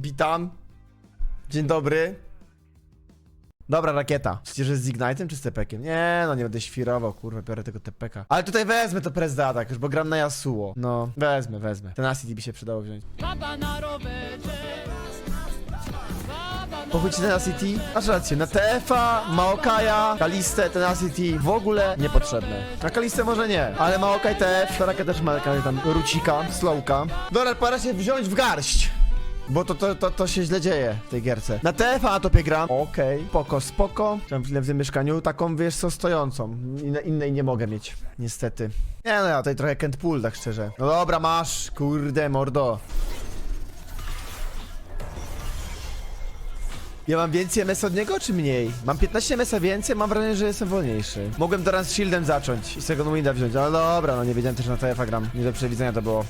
Witam. Dzień dobry. Dobra, rakieta. Przecież jest z Ignite'em czy z tepekiem? Nie, no nie będę świrował, kurwa, biorę tego tepeka. Ale tutaj wezmę to prezda tak już, bo gram na Yasuo. No, wezmę, wezmę. Ten Acid by się przydało wziąć. Baba na rowerze. Masz rację, na TF-a, Maokaja, Kalistę, ten City w ogóle niepotrzebne. Na Kalistę może nie, ale Maokaj TF, Soraka też ma jakąś tam Rucika, Slowka. Dobra, pora się wziąć w garść. Bo to, to, to, to się źle dzieje w tej gierce. Na TF-a na topie gram. Okej, spoko, spoko. Chwilę w tym mieszkaniu, taką wiesz co, stojącą. Inne, innej nie mogę mieć, niestety. Nie no, ja tutaj trochę Kent Pool, tak szczerze. No dobra, masz, kurde, mordo. Ja mam więcej MS od niego, czy mniej? Mam 15 MS więcej, mam wrażenie, że jestem wolniejszy. Mogłem teraz z shieldem zacząć i Second Winda wziąć, ale dobra, no nie wiedziałem też na TF-a gram. Nie do przewidzenia to było.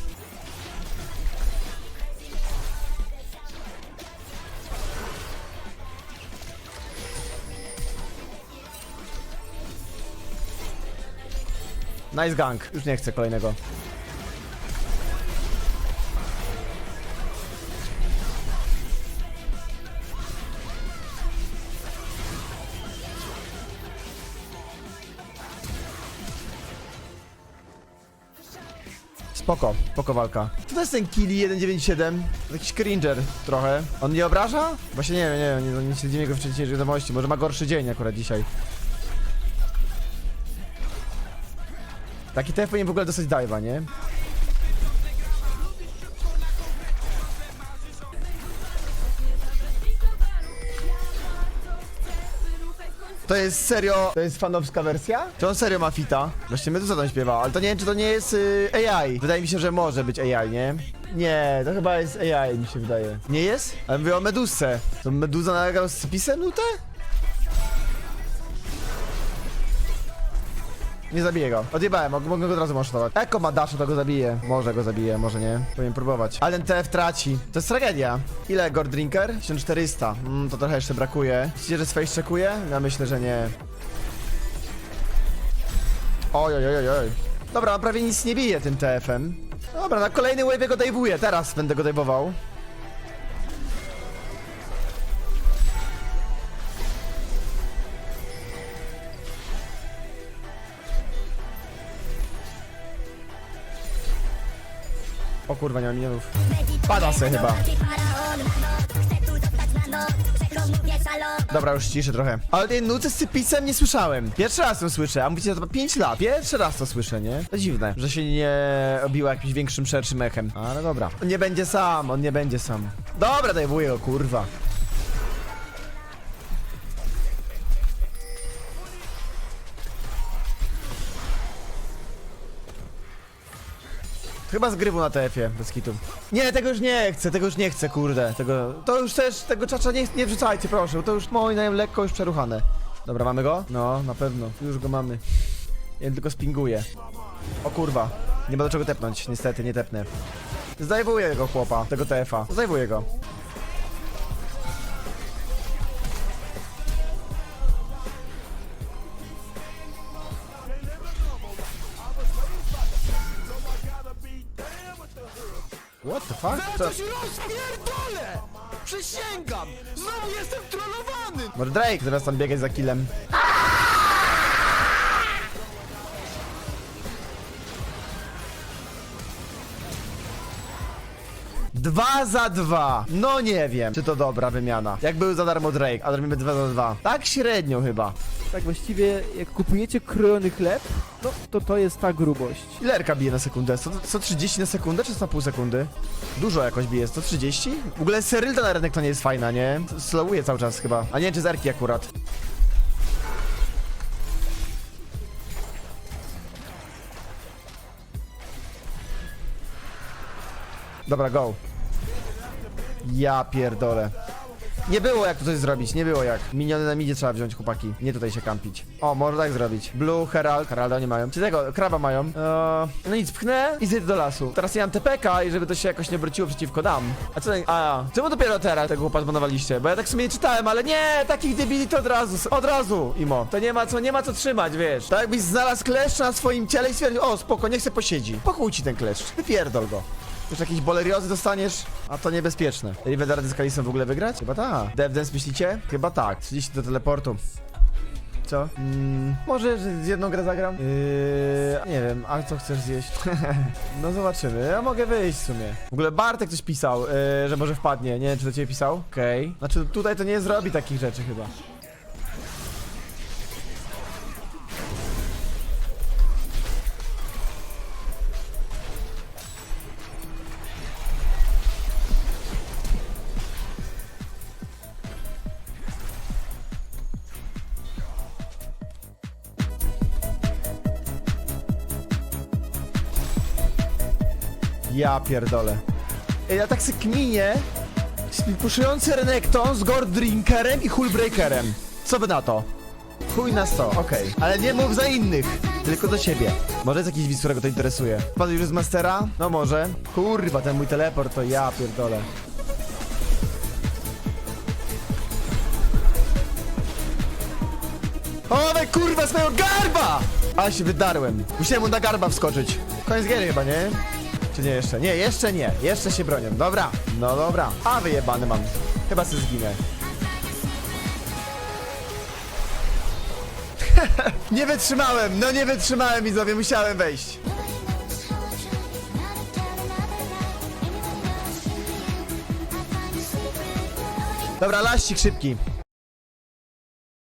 Nice gang. Już nie chcę kolejnego. Spoko, spoko walka. Co to jest ten Kili 197? Jakiś cringer trochę. On nie obraża? Właśnie nie wiem, nie wiem, nie, nie śledzimy go w wcześniejszej wiadomości. Może ma gorszy dzień akurat dzisiaj. Taki TF powinien w ogóle dostać dive'a, nie? To jest serio, to jest fanowska wersja? Czy on serio ma fita? Właśnie Meduza tam śpiewa, ale to nie wiem, czy to nie jest y, AI. Wydaje mi się, że może być AI, nie? Nie, to chyba jest AI, mi się wydaje. Nie jest? Ale mówię o Medusce. To Meduza nagrał z pisem nutę? Nie zabiję go. Odjebałem, mogę go od razu masztować. Eko ma daszu, to go zabiję. Może go zabiję, może nie. Powinien próbować. Ale ten TF traci. To jest tragedia. Ile Gord Drinker? 1400. Mm, to trochę jeszcze brakuje. Myślicie, że Space czekuje? Ja myślę, że nie. Oj, oj, oj, oj. Dobra, prawie nic nie bije tym TF-em. Dobra, na kolejny wave go dajwuję. Teraz będę go dajwował. O kurwa, nie mam minionów. Pada se chyba. Dobra, już ciszę trochę. Ale tej nuty z cypisem nie słyszałem. Pierwszy raz to słyszę, a mówicie, że to 5 lat. Pierwszy raz to słyszę, nie? To dziwne, że się nie obiła jakimś większym, szerszym echem. Ale dobra. On nie będzie sam, on nie będzie sam. Dobra, daj wujo, kurwa. Chyba zgrywu na TF-ie, bez kitu. Nie, tego już nie chcę, tego już nie chcę, kurde. Tego, to już też, tego czacza nie, nie wrzucajcie, proszę, bo to już moim zdaniem lekko już przeruchane. Dobra, mamy go? No, na pewno, już go mamy. Ja tylko spinguję. O kurwa, nie ma do czego tepnąć, niestety, nie tepnę. Zdajwuję tego chłopa, tego TF-a, zdajwuję go. What the fuck? Co? się rozpierdolę! Przysięgam! Znowu jestem trollowany! Może Drake zamiast tam biegać za killem. Dwa za dwa. No nie wiem, czy to dobra wymiana. Jak był za darmo Drake, a robimy dwa za dwa. Tak średnio chyba. Tak właściwie jak kupujecie krojony chleb, no to to jest ta grubość. Ile RK bije na sekundę? 100, 130 na sekundę czy 100 sekundy? Dużo jakoś bije, 130? W ogóle Serylta na rynek to nie jest fajna, nie? Slowuje cały czas chyba. A nie wiem, czy z Erki akurat. Dobra, go. Ja pierdolę. Nie było jak to coś zrobić, nie było jak. Miniony na midzie trzeba wziąć, chłopaki. Nie tutaj się kampić. O, może tak zrobić. Blue, Herald. Heralda nie mają. Czy tego, kraba mają. Eee, no nic, pchnę i zjedę do lasu. Teraz nie mam TPK i żeby to się jakoś nie obróciło przeciwko nam. A co, a, czemu dopiero teraz tego chłopa zbanowaliście? Bo ja tak w sumie nie czytałem, ale nie, takich debili to od razu, od razu, Imo. To nie ma co, nie ma co trzymać, wiesz. Tak jakbyś znalazł kleszcz na swoim ciele i stwierdził, o, spoko, niech se posiedzi. Pochój ci ten kleszcz, wypierdol go. Już jakieś boleriozy dostaniesz, a to niebezpieczne. Riven da radę z Kalisą w ogóle wygrać? Chyba tak. Devdance myślicie? Chyba tak. 30 do teleportu. Co? Mm, może że z jedną grę zagram? Yy, nie wiem, a co chcesz zjeść? no zobaczymy, ja mogę wyjść w sumie. W ogóle Bartek coś pisał, yy, że może wpadnie. Nie wiem, czy do ciebie pisał? Okej. Znaczy tutaj to nie zrobi takich rzeczy chyba. Ja pierdolę. Ej, ja tak se kminię. Puszujący Renekton z Gord Drinkerem i Hullbreakerem. Co by na to? Chuj na sto, okej. Ale nie mów za innych, tylko do siebie. Może jest jakiś widz, którego to interesuje. Padł już z Mastera? No może. Kurwa, ten mój teleport to ja pierdolę. Owe kurwa swojego garba! A się wydarłem. Musiałem mu na garba wskoczyć. Koniec giery chyba, nie? Czy nie jeszcze? Nie, jeszcze nie. Jeszcze się bronią. Dobra. No dobra. A wyjebany mam. Chyba se zginę. nie wytrzymałem, no nie wytrzymałem widzowie, musiałem wejść. Dobra, laścik szybki.